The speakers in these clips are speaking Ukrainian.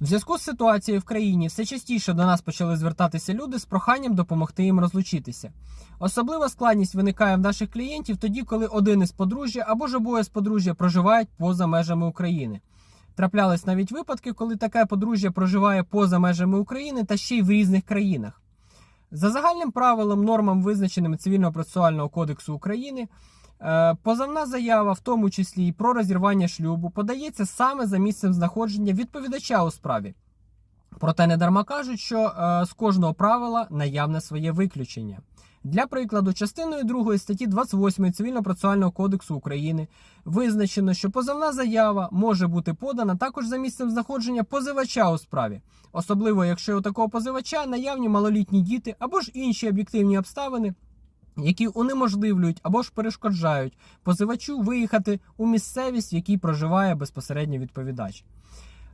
В зв'язку з ситуацією в країні все частіше до нас почали звертатися люди з проханням допомогти їм розлучитися. Особлива складність виникає в наших клієнтів тоді, коли один із подружжя або ж обоє з подружжя проживають поза межами України. Траплялись навіть випадки, коли таке подружжя проживає поза межами України та ще й в різних країнах. За загальним правилом, нормам, визначеними Цивільного процесуального кодексу України, позовна заява, в тому числі і про розірвання шлюбу, подається саме за місцем знаходження відповідача у справі. Проте не дарма кажуть, що е, з кожного правила наявне своє виключення. Для прикладу, частиною 2 статті 28 Цивільно-процесуального кодексу України визначено, що позовна заява може бути подана також за місцем знаходження позивача у справі, особливо якщо у такого позивача наявні малолітні діти або ж інші об'єктивні обставини, які унеможливлюють або ж перешкоджають позивачу виїхати у місцевість, в якій проживає безпосередньо відповідач.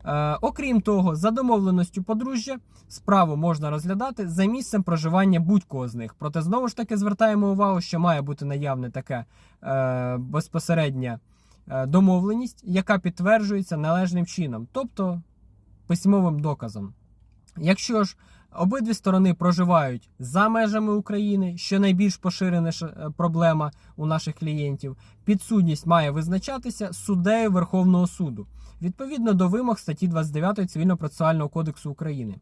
Е, окрім того, за домовленістю подружжя справу можна розглядати за місцем проживання будь-кого з них. Проте знову ж таки звертаємо увагу, що має бути наявне таке е, безпосередня е, домовленість, яка підтверджується належним чином, тобто письмовим доказом. Якщо ж обидві сторони проживають за межами України, що найбільш поширена е, проблема у наших клієнтів, підсудність має визначатися суддею Верховного суду відповідно до вимог статті 29 Цивільно-процесуального кодексу України.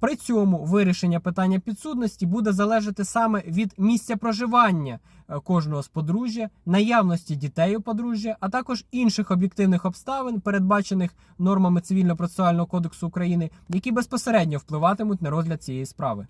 При цьому вирішення питання підсудності буде залежати саме від місця проживання е, кожного з подружжя, наявності дітей у подружжя, а також інших об'єктивних обставин, передбачених нормами Цивільно-процесуального кодексу України, які безпосередньо впливатимуть на розгляд цієї справи.